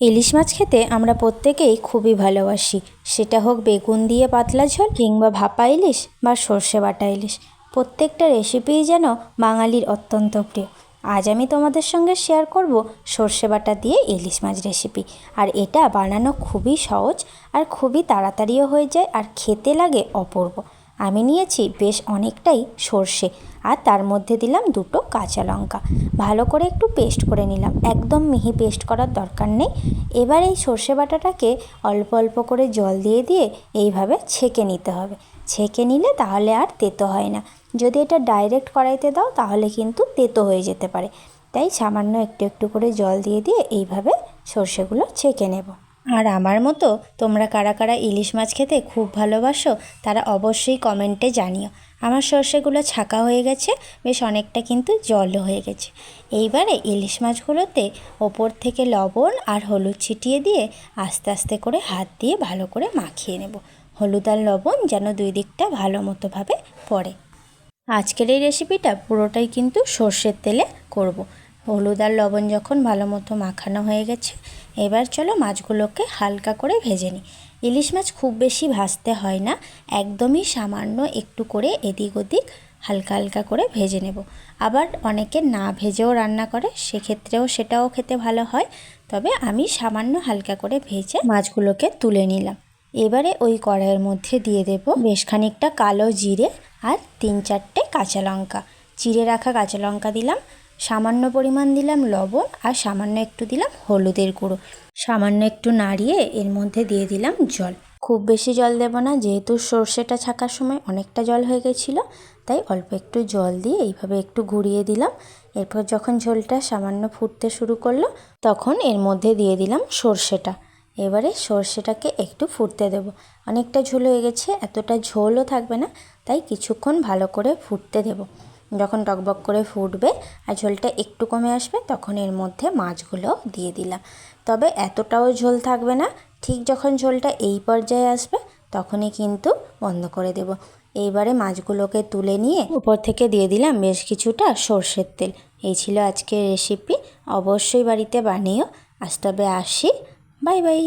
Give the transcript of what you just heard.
ইলিশ মাছ খেতে আমরা প্রত্যেকেই খুবই ভালোবাসি। সেটা হোক বেগুন দিয়ে পাতলা ঝোল কিংবা ভাপা ইলিশ বা সর্ষে বাটা ইলিশ। প্রত্যেকটা রেসিপিই যেন বাঙালির অত্যন্ত প্রিয়। আজ আমি তোমাদের সঙ্গে শেয়ার করব সর্ষে বাটা দিয়ে ইলিশ মাছ রেসিপি আর এটা বানানো খুবই সহজ আর খুবই তাড়াতাড়িও হয়ে যায় আর খেতে লাগে অপূর্ব। আমি নিয়েছি বেশ অনেকটাই সর্ষে আর তার মধ্যে দিলাম দুটো কাঁচা লঙ্কা। ভালো করে একটু পেস্ট করে নিলাম। একদম মিহি পেস্ট করার দরকার নেই। এবার এই সর্ষে বাটাটাকে অল্প অল্প করে জল দিয়ে দিয়ে এইভাবে ছেঁকে নিতে হবে। ছেঁকে নিলে তাহলে আর তেতো হয় না। যদি এটা ডাইরেক্ট কড়াইতে দাও তাহলে কিন্তু তেতো হয়ে যেতে পারে। তাই সামান্য একটু একটু করে জল দিয়ে দিয়ে এইভাবে সর্ষেগুলো ছেঁকে নেব। আর আমার মতো তোমরা কারা কারা ইলিশ মাছ খেতে খুব ভালোবাসো, তারা অবশ্যই কমেন্টে জানিও। আমার সর্ষেগুলো ছাকা হয়ে গেছে, বেশ অনেকটা কিন্তু জলও হয়ে গেছে। এইবারে ইলিশ মাছগুলোতে ওপর থেকে লবণ আর হলুদ ছিটিয়ে দিয়ে আস্তে আস্তে করে হাত দিয়ে ভালো করে মাখিয়ে নেব। হলুদ আর লবণ যেন দুই দিকটা ভালো মতোভাবে পড়ে। আজকের এই রেসিপিটা পুরোটাই কিন্তু সর্ষের তেলে করব। হলুদ আর লবণ যখন ভালো মতো মাখানো হয়ে গেছে, এবার চলো মাছগুলোকে হালকা করে ভেজে নিই। ইলিশ মাছ খুব বেশি ভাজতে হয় না, একদমই সামান্য একটু করে এদিক ওদিক হালকা হালকা করে ভেজে নেব। আবার অনেকে না ভেজেও রান্না করে, সেক্ষেত্রেও সেটাও খেতে ভালো হয়, তবে আমি সামান্য হালকা করে ভেজে মাছগুলোকে তুলে নিলাম। এবারে ওই কড়াইয়ের মধ্যে দিয়ে দেব বেশ খানিকটা কালো জিরে আর তিন চারটে কাঁচা লঙ্কা। চিড়ে রাখা কাঁচা লঙ্কা দিলাম সামান্য পরিমাণ দিলাম লবণ আর সামান্য একটু দিলাম হলুদের গুঁড়ো। সামান্য একটু নাড়িয়ে এর মধ্যে দিয়ে দিলাম জল। খুব বেশি জল দেব না, যেহেতু সর্ষেটা ছাকার সময় অনেকটা জল হয়ে গেছিল, তাই অল্প একটু জল দিয়ে এইভাবে একটু ঘুরিয়ে দিলাম। এরপর যখন ঝোলটা সামান্য ফুটতে শুরু করল, তখন এর মধ্যে দিয়ে দিলাম সর্ষেটা। এবারে সর্ষেটাকে একটু ফুটতে দেব। অনেকটা ঝোল হয়ে গেছে, এতটা ঝোলও থাকবে না, তাই কিছুক্ষণ ভালো করে ফুটতে দেব। যখন টকবক করে ফুটবে আর ঝোলটা একটু কমে আসবে, তখন এর মধ্যে মাছগুলো দিয়ে দিলাম। তবে এতটাও ঝোল থাকবে না, ঠিক যখন ঝোলটা এই পর্যায়ে আসবে, তখনই কিন্তু বন্ধ করে দেব। এইবারে মাছগুলোকে তুলে নিয়ে উপর থেকে দিয়ে দিলাম বেশ কিছুটা সর্ষের তেল। এই ছিল আজকের রেসিপি অবশ্যই বাড়িতে বানিয়েও আজ তবে আসি। Bye bye.